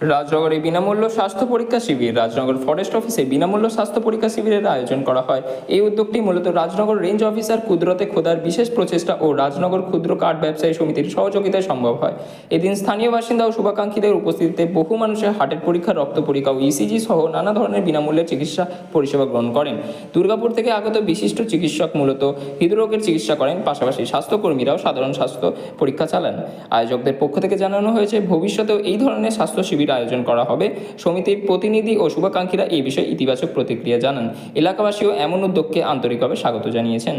রাজনগরে বিনামূল্য স্বাস্থ্য পরীক্ষা শিবির, রাজনগর ফরেস্ট অফিসে বিনামূল্য স্বাস্থ্য পরীক্ষা শিবিরের আয়োজন করা হয়। এই উদ্যোগটি মূলত রাজনগর রেঞ্জ অফিসার কুদরতে খোদার বিশেষ প্রচেষ্টা ও রাজনগর ক্ষুদ্র কাঠ ব্যবসায়ী সমিতির সহযোগিতায় সম্ভব হয়। এদিন স্থানীয় বাসিন্দা ও শুভাকাঙ্ক্ষীদের উপস্থিতিতে বহু মানুষের হার্টের পরীক্ষা রক্ত পরীক্ষা ও ইসিজি সহ নানা ধরনের বিনামূল্যে চিকিৎসা পরিষেবা গ্রহণ করেন। দুর্গাপুর থেকে আগত বিশিষ্ট চিকিৎসক মূলত হৃদরোগের চিকিৎসা করেন, পাশাপাশি স্বাস্থ্যকর্মীরাও সাধারণ স্বাস্থ্য পরীক্ষা চালান। আয়োজকদের পক্ষ থেকে জানানো হয়েছে, ভবিষ্যতেও এই ধরনের স্বাস্থ্য শিবির আয়োজন করা হবে। সমিতির প্রতিনিধি ও শুভাকাঙ্ক্ষীরা এই বিষয়ে ইতিবাচক প্রতিক্রিয়া জানান। এলাকাবাসীও এমন উদ্যোগকে আন্তরিকভাবে স্বাগত জানিয়েছেন।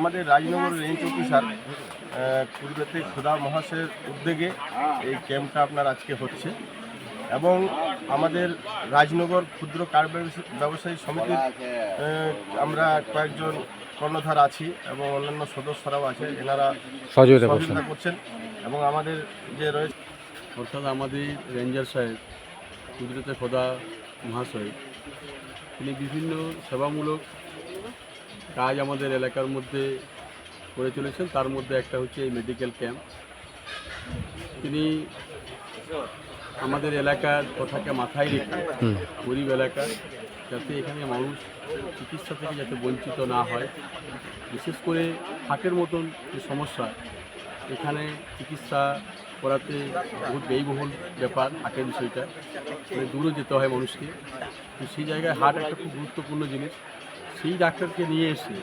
আমাদের রাজনগর রেঞ্জ অফিসার কুদরতে খোদা মহাশয়ের উদ্যোগে এই ক্যাম্পটা আপনার আজকে হচ্ছে এবং আমাদের রাজনগর ক্ষুদ্র কার ব্যবসায়ী সমিতির আমরা কয়েকজন কর্ণধার আছি এবং অন্যান্য সদস্যরাও আছে এনারা সহযোগিতা করছেন এবং আমাদের যে রয়েছে অর্থাৎ আমাদের রেঞ্জার সাহেব কুদরতে খোদা মহাশয় তিনি বিভিন্ন সেবামূলক কাজ আমাদের এলাকার মধ্যে করে চলেছেন। তার মধ্যে একটা হচ্ছে এই মেডিকেল ক্যাম্প তিনি আমাদের এলাকার কথাকে মাথায় রেখে গরিব এলাকা যাতে এখানে মানুষ চিকিৎসা থেকে যাতে বঞ্চিত না হয়। বিশেষ করে হাটের মতন যে সমস্যা এখানে চিকিৎসা করাতে বহুত ব্যয়বহুল ব্যাপার হাটের বিষয়টা। মানে দূরে যেতে হয় মানুষকে। তো সেই জায়গায় হাট একটা খুব গুরুত্বপূর্ণ জিনিস। সেই ডাক্তারকে নিয়ে এসে